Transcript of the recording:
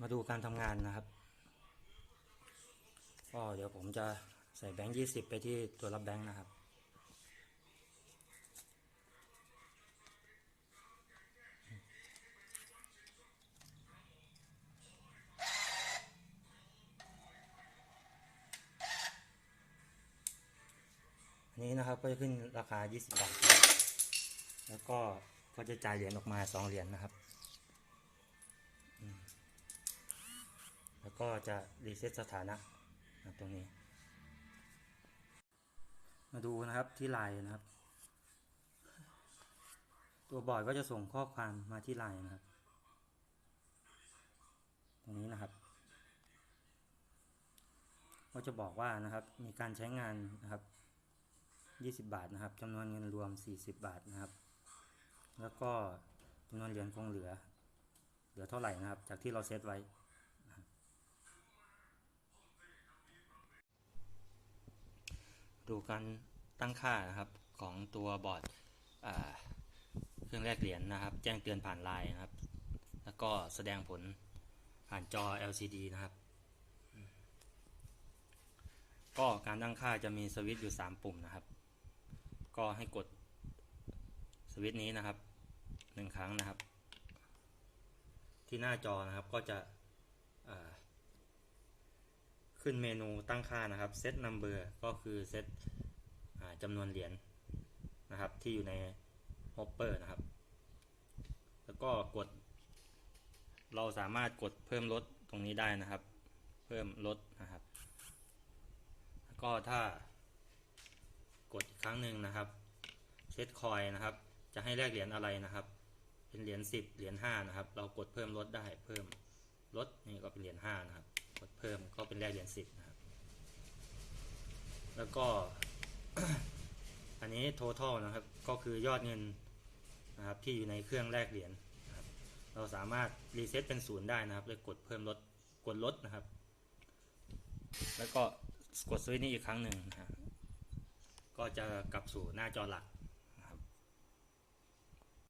มาดูการทำงานนะครับ ก็เดี๋ยวผมจะใส่แบงค์ยี่สิบไปที่ตัวรับแบงค์นะครับ อันนี้นะครับก็จะขึ้นราคา 20 บาท แล้วก็ก็จะจ่ายเหรียญออกมา 2 เหรียญนะครับ ก็จะรีเซ็ตสถานะนะตรงนี้ มาดูนะครับที่ไลน์นะครับ ตัวบอร์ดก็จะส่งข้อความมาที่ไลน์นะครับ ตรงนี้นะครับ ก็จะบอกว่านะครับมีการใช้งานนะครับ 20 บาทนะครับจำนวนเงินรวม 40 บาทนะครับ แล้วก็จำนวนเหรียญคงเหลือ เหลือเท่าไหร่นะครับ จากที่เราเซตไว้นะครับ ดูการตั้งค่านะครับของตัวบอร์ดเครื่องแรกเหรียญนะครับ แจ้งเตือนผ่านไลน์นะครับ แล้วก็แสดงผลผ่านจอ LCD นะครับ ก็การตั้งค่าจะมีสวิตช์อยู่ 3 ปุ่มนะครับ ก็ให้กดสวิตช์นี้นะครับหนึ่งครั้งนะครับ ที่หน้าจอนะครับก็จะ ขึ้นเมนูตั้งค่านะครับ set number ก็คือเซตจำนวนเหรียญนะครับที่อยู่ใน hopper นะครับ แล้วก็กด เราสามารถกดเพิ่มลดตรงนี้ได้นะครับ เพิ่มลดนะครับ แล้วก็ถ้ากดอีกครั้งหนึ่งนะครับเซตคอยนะครับ จะให้แลกเหรียญอะไรนะครับ เป็นเหรียญสิบเหรียญห้านะครับ เรากดเพิ่มลดได้เพิ่มลดนี่ก็เป็นเหรียญห้านะครับ ดเพิ่มก็เป็นแลกเหรียญสิบนะครับ แล้วก็ อันนี้ total นะครับ ก็คือยอดเงินนะครับที่อยู่ในเครื่องแลกเหรียญนะครับเราสามารถรีเซ็ตเป็นศูนย์ได้นะครับเลยกดเพิ่มลดกดลดนะครับ แล้วก็กดสวิตช์นี้อีกครั้งหนึ่งนะฮะก็จะกลับสู่หน้าจอหลัก